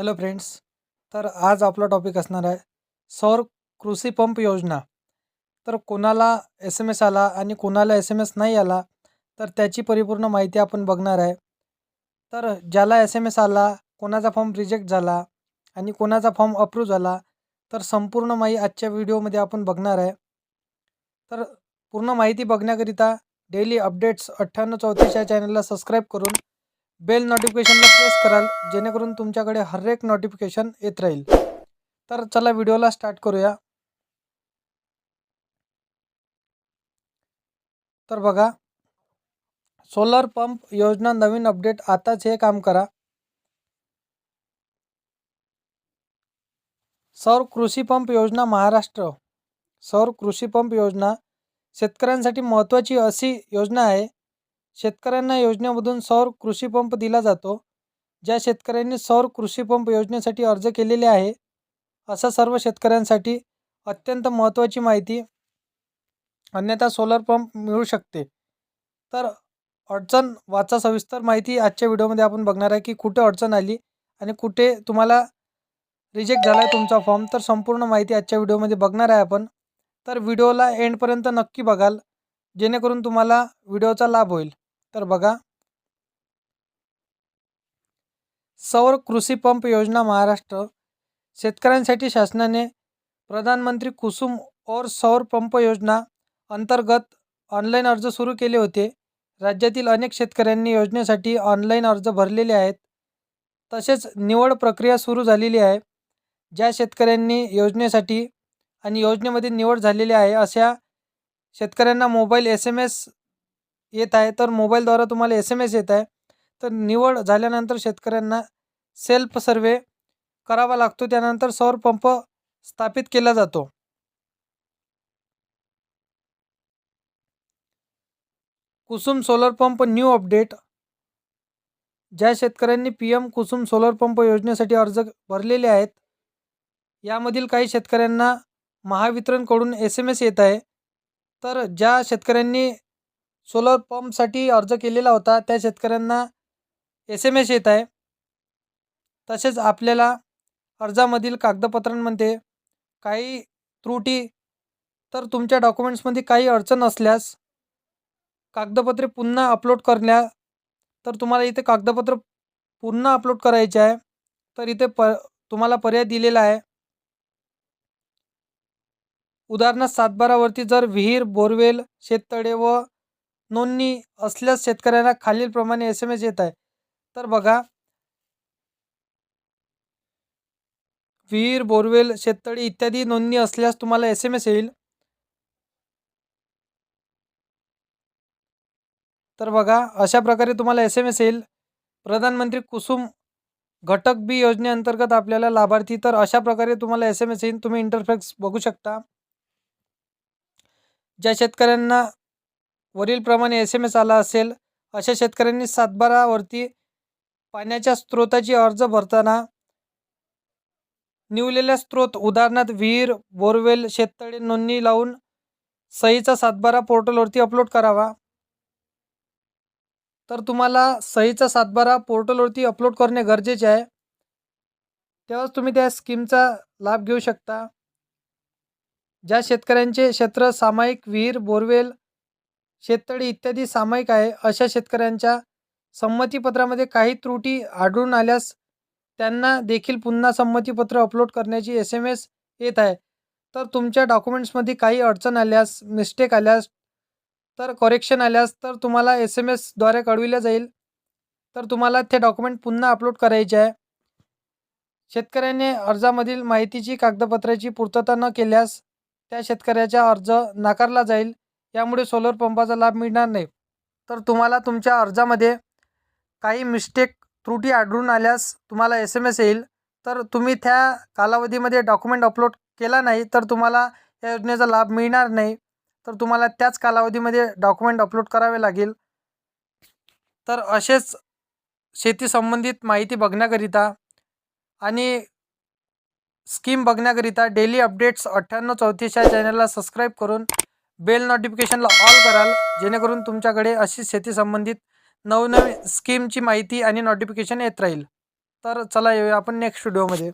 Hello friends तर आज आपला टॉपिक असणार आहे सौर कृषी पंप योजना. तर कोणाला एस एम एस आला आणि कोणाला एस एम एस नाही आला तर त्याची परिपूर्ण माहिती आपण बघणार आहे. तर ज्याला एस एम एस आला कोणाचा फॉर्म रिजेक्ट झाला आणि कोणाचा फॉर्म अप्रूव्ह झाला तर संपूर्ण माहिती आजच्या व्हिडिओमध्ये आपण बघणार आहे. तर पूर्ण माहिती बघण्याकरिता डेली अपडेट्स अठ्ठ्याण्णव चौतीस या चॅनलला सबस्क्राईब करून बेल नोटिफिकेशनला प्रेस कराल जेणेकरून तुमच्याकडे हर एक नोटिफिकेशन येत राहील. तर चला व्हिडिओला स्टार्ट करूया. तर बघा सोलर पंप योजना नवीन अपडेट आताच हे काम करा. सौर कृषी पंप योजना महाराष्ट्र. सौर कृषी पंप योजना शेतकऱ्यांसाठी महत्त्वाची अशी योजना आहे शेतकऱ्यांना योजनेमधून सौर कृषी पंप दिला जातो ज्या शेतकऱ्यांनी सौर कृषी पंप योजनेसाठी अर्ज केलेले आहे. असा सर्व शेतकऱ्यांसाठी अत्यंत महत्त्वाची माहिती अन्यथा सोलर पंप मिळू शकते. तर अडचण वाचा सविस्तर माहिती आजच्या व्हिडिओमध्ये आपण बघणार आहे की कुठे अडचण आली आणि कुठे तुम्हाला रिजेक्ट झाला आहे तुमचा फॉर्म तर संपूर्ण माहिती आजच्या व्हिडिओमध्ये बघणार आहे आपण. तर व्हिडिओला एंडपर्यंत नक्की बघाल जेणेकरून तुम्हाला व्हिडिओचा लाभ होईल. तर बघा. सौर कृषी पंप योजना महाराष्ट्र. शेतकऱ्यांसाठी शासनाने प्रधानमंत्री कुसुम और सौर पंप योजना अंतर्गत ऑनलाईन अर्ज सुरू केले होते. राज्यातील अनेक शेतकऱ्यांनी योजनेसाठी ऑनलाईन अर्ज भरलेले आहेत. तसेच निवड प्रक्रिया सुरू झालेली आहे. ज्या शेतकऱ्यांनी योजनेसाठी आणि योजनेमध्ये निवड झालेली आहे अशा शेतकऱ्यांना मोबाईल एस एम एस येत आहे तर मोबाईलद्वारा तुम्हाला एस एम एस येत आहे. तर निवड झाल्यानंतर शेतकऱ्यांना सेल्फ सर्वे करावा लागतो. त्यानंतर सौर पंप स्थापित केला जातो. Kusum solar pump new update ज्या शेतकऱ्यांनी P M Kusum solar pump योजनेसाठी अर्ज भरलेले आहेत यामधील काही शेतकऱ्यांना महावितरणकडून एस एम एस येत आहे. तर ज्या शेतकऱ्यांनी सोलर पंपसाठी अर्ज केलेला होता. त्या शेतकऱ्यांना एस एम एस येत आहे. तसेच आपल्याला अर्जामधील कागदपत्रांमध्ये काही त्रुटी तर तुमच्या डॉक्युमेंट्समध्ये काही अडचण असल्यास कागदपत्रे पुन्हा अपलोड करण्या तर तुम्हाला इथे कागदपत्र पुन्हा अपलोड करायचे आहे. तर इथे प तुम्हाला पर्याय दिलेला आहे. उदाहरणार्थ सातबारावरती जर विहीर बोरवेल शेततळे व नोंदणी असल्यास शेतकऱ्यांना खालीलप्रमाणे एस एम एस येत आहे. तर बघा. विहीर बोरवेल शेततळी इत्यादी नोंदणी असल्यास तुम्हाला एस एम एस येईल. तर बघा अशा प्रकारे तुम्हाला एस एम एस येईल. प्रधानमंत्री कुसुम घटक बी योजनेअंतर्गत आपल्याला लाभार्थी तर अशा प्रकारे तुम्हाला एस एम एस येईल. तुम्ही इंटरफेक्स बघू शकता. ज्या शेतकऱ्यांना वरीलप्रमाणे एस एम एस आला असेल. अशा शेतकऱ्यांनी सातबारावरती पाण्याच्या स्रोताची अर्ज भरताना निवलेल्या स्रोत उदाहरणार्थ विहीर बोरवेल शेततळे नोंदणी लावून सहीचा सातबारा पोर्टलवरती अपलोड करावा. तर तुम्हाला सहीचा सातबारा पोर्टलवरती अपलोड करणे गरजेचे आहे. तेव्हाच तुम्ही त्या स्कीमचा लाभ घेऊ शकता. ज्या शेतकऱ्यांचे क्षेत्र सामायिक विहीर बोरवेल शेततळी इत्यादी सामायिक आहे. अशा शेतकऱ्यांच्या संमतीपत्रामध्ये काही त्रुटी आढळून आल्यास त्यांना देखील पुन्हा संमतीपत्र अपलोड करण्याची एस एम एस येत आहे. तर तुमच्या डॉक्युमेंट्समध्ये काही अडचण आल्यास मिस्टेक आल्यास तर करेक्शन आल्यास तर तुम्हाला एस एम एसद्वारे कळविल्या जाईल. तर तुम्हाला ते डॉक्युमेंट पुन्हा अपलोड करायचे आहे. शेतकऱ्याने अर्जामधील माहितीची कागदपत्राची पूर्तता न केल्यास त्या शेतकऱ्याचा अर्ज नाकारला जाईल. यामुळे सोलर पंपाचा लाभ मिळणार नाही. तर तुम्हाला तुमच्या अर्जामध्ये काही मिस्टेक त्रुटी आढळून आल्यास तुम्हाला एस एम एस येईल. तर तुम्ही त्या कालावधीमध्ये डॉक्युमेंट अपलोड केला नाही तर तुम्हाला या योजनेचा लाभ मिळणार नाही. तर तुम्हाला त्याच कालावधीमध्ये डॉक्युमेंट अपलोड करावे लागेल. तर असेच शेती संबंधित माहिती बघण्याकरिता आणि स्कीम बघण्याकरिता डेली अपडेट्स अठ्ठ्याण्णव चौतीस या चॅनलला सबस्क्राईब करून बेल नोटिफिकेशनला ऑल कराल जेणेकरून तुमच्याकडे अशी शेती संबंधित नवनवीन स्कीमची माहिती आणि नोटिफिकेशन येत राहील. तर चला येऊया आपण नेक्स्ट व्हिडिओमध्ये